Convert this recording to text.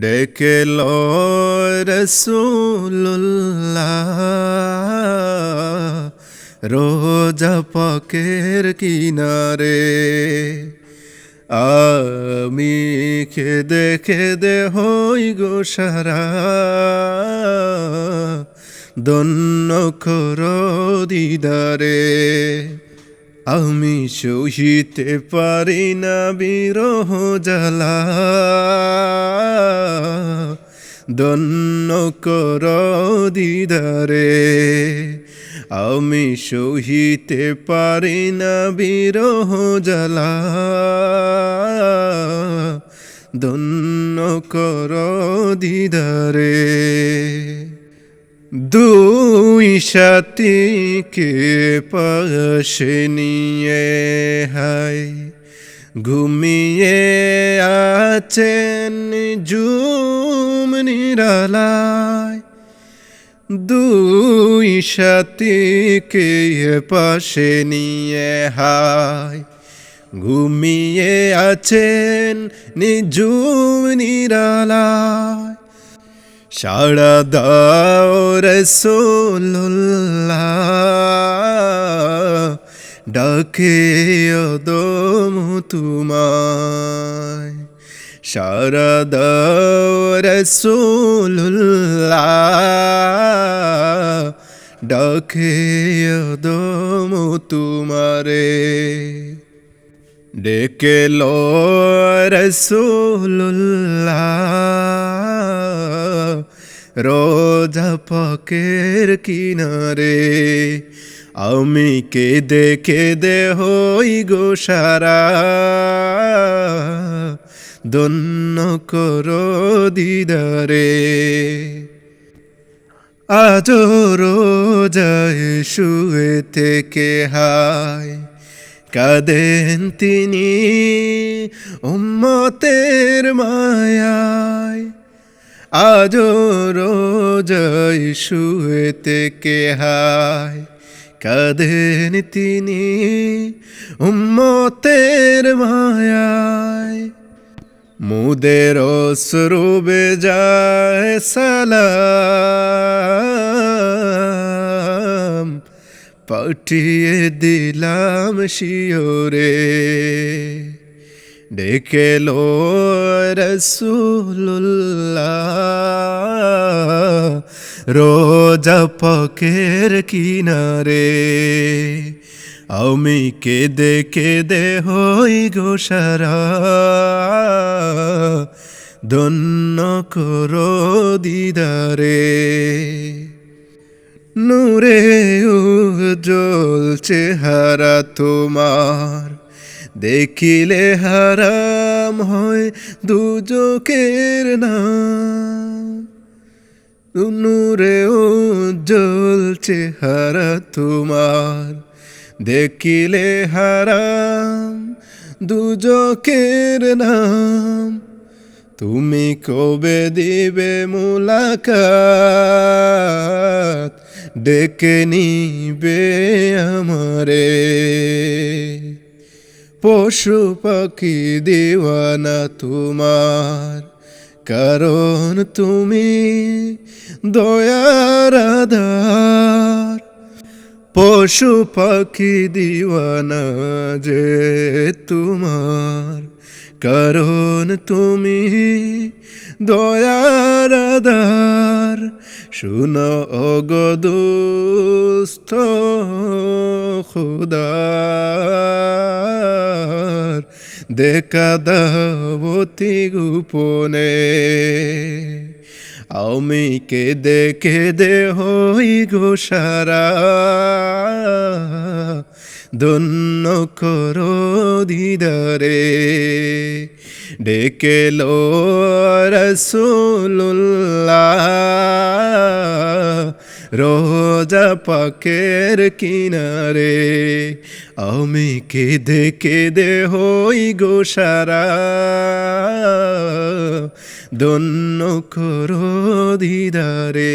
ডেকে রসুল্লাহ রোজা পকের কিনারে। আমি খেদে খেদে হই গো সারা দন্য কর দিদারে। আমি সহিতে পারি না বিরহ জ্বালা। দন্য কর দিদারে, আমি সহিতে পারি না বিরহ জ্বালা। দন্য কর দিদারে। দুই সাথীকে পাশে নিয়ে হাই ঘুমিয়ে আছেন জুম নিরালায়। দুই সাথীকে পাশে নিয়ে হাই ঘুমিয়ে আছেন নিজুম নিরালায়। সাড়া দাও রসোল্লাহ ডাকে দম তোমায়। সারা দাও রসোল্লাহ ডাকে দম তোমারে। ডেকে লো রসুল্লাহ রোজা পকের কিনারে। আমি কেদে কেদে হই গো সারা। দন্য করো দিদারে। আজ রোজায় শুয়ে থেকে হায়। কাঁদেন তিনি উম্মতের মায়ায়। আজ রোজাই শুয়ে থেকে হায়। কাঁদেন তিনি উম্মতের মায়ায়। মুদের অশ্রুবে যায় সালাম। পাঠিয়ে দিলাম শিওরে। ডেকে লো রসুল্লাহ রোজা পকের কিনারে। আমি কেদে কেদে হই গো সারা দন্য করো দিদারে। নূরে উজ্জ্বল চেহারা তোমার। দেখিলে হারাম হয় দুজকের নাম। নূরে উজ্জ্বল চেহারা তোমার। দেখিলে হারাম দুজকের নাম। তুমি কবে দিবে মুলাকাত? ডেকে নিবে আমারে। পশু পাখি দিওয়ানা তোমার, কারণ তুমি দয়ার আধার। পশু পাখি দিওয়ানা যে তোমার কারণ তুমি দয়ার শুনো অগদুস্থ খুদার। দেখা দাবতী গোপনে। আমি কেদে কেদে হই গো দন্য করো দিদারে। ডেকে লো রসুল্লাহ রোজা পাকের কিনারে। আমি কেদে কেদে হই গো সারা। করো দিদারে।